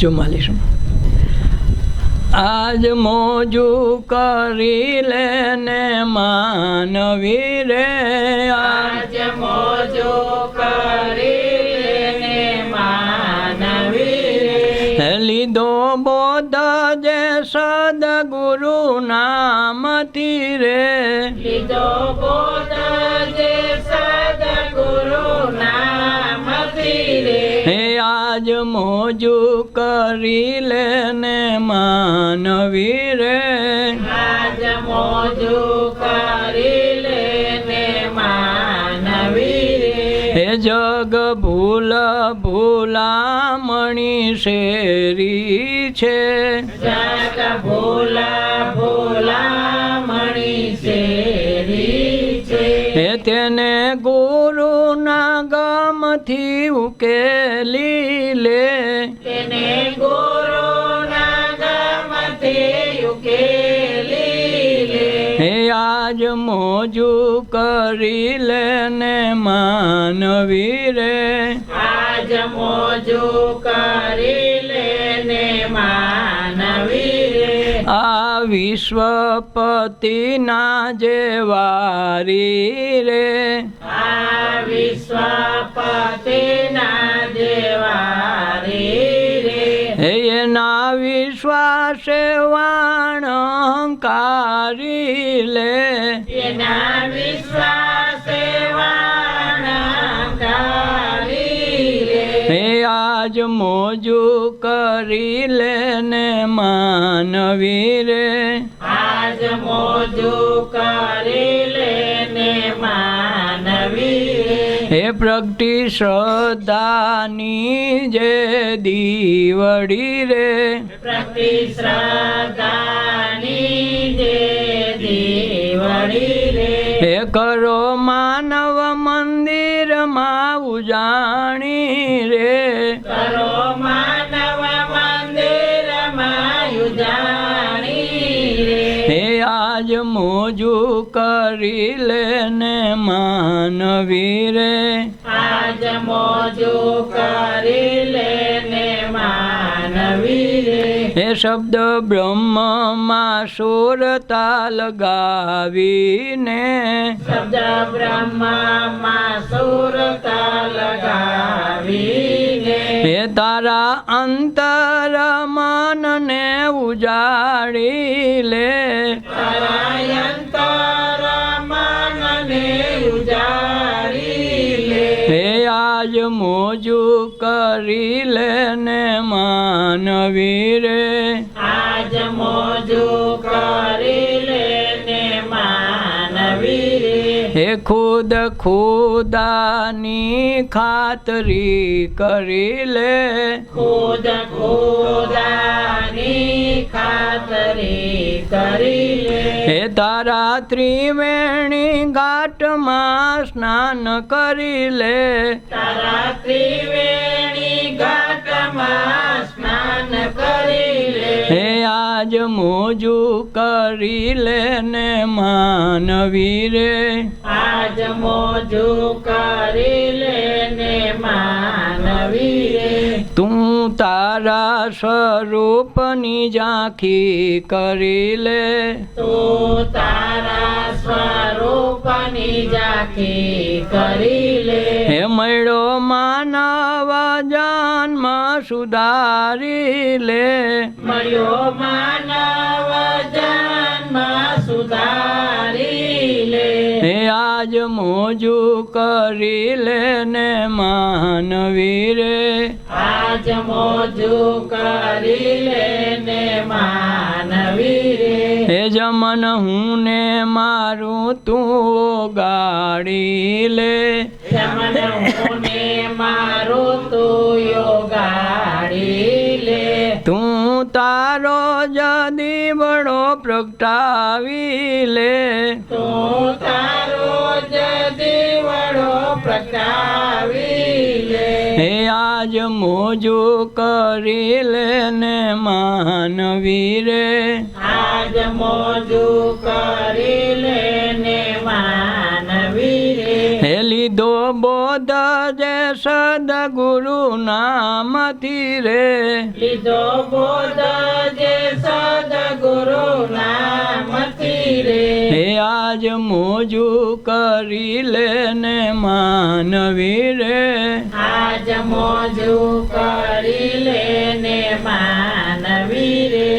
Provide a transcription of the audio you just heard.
ચુમ્માલીસમાં આજ મોજુ કરી લેને માનવી રે. આજ મોજુ કરી લેને માનવી રે. લીધો બોધ જે સદગુરુ નામથી રે. લીધો બોધ આજ મોજુ કરી લેને માનવી રે આજ મોજુ કરી લેને માનવી રે હે જગ ભૂલ ભૂલામણી શેરી છે. જગ ભૂલા ભોલા ગુરુના ગમથી ઉકેલી લે. તેને ગુરુના ગમથી ઉકેલી લે. હે આજ મોજુ કરી લેને માનવી રે. આજ મોજુ કરી વિશ્વપતિના જે વારી રે. વિશ્વપતિના દેવારી રે. એના વિશ્વાસે વાણ અંકારી લે. એના વિશ્વાસે આજ મોજુ કરી લેને માનવી રે. આજ મોજુ કરી લેને માનવી રે. હે પ્રગટી શ્રદ્ધાની જે દીવડી રે. પ્રતિ શ્રદ્ધાની જે દીવડી રે. હે કરો માનવ મોજું કરી લેને માનવી રે. આજ મોજો કરી રે હે શબ્દ બ્રહ્મમાં સુરતા લગાવીને. શબ્દ બ્રહ્મમાં સુરતા લગાવીને. હે તારા અંતર મનને ઉજાડી લે તારાયંતર આજ મોજુ કરી લેને માનવી રે આજ મોજુ કરી લેને માનવી રે હે ખુદ ખુદાની ખાતરી કરી લે. ખુદ ખુદાની ખાતરી હે તારા ત્રિવેણી ઘાટમાં સ્નાન કરી લે. તારા ત્રિવેણી ઘાટમાં સ્નાન કરી લે. હે આજ મોજું કરી લેને માનવી રે. આજ મોજો કરી માનવી રે તું તારા સ્વરૂપની ઝાંખી કરી લે. તું તારા સ્વરૂપની ઝાંખી કરી લે. હે મળ્યો માનવ જન્મ સુધારી લે. મળ્યો માનવ જન્મ સુધારી લે. હે આજ મોજું કરી લેને માનવી રે આજ મોજું કરી લેને માનવી રે હે જમન હું ને મારું તું ગાડી લે. જમન હુને મારું તું યોગાડી લે. તું તારો જદી બડો પ્રગટાવી લે. તું તારો આજ મોજો કરી લેને માનવી રે આજ મોજુ કરી લેને માનવી રે હે લીધો બોધ સદગુરુ નામથી રે. લીધો બોધ જે સદગુરુ નામથી રે. હે આજ મોજુ કરી લે ને માનવી રે. આજ મોજુ કરી લેને માનવી રે.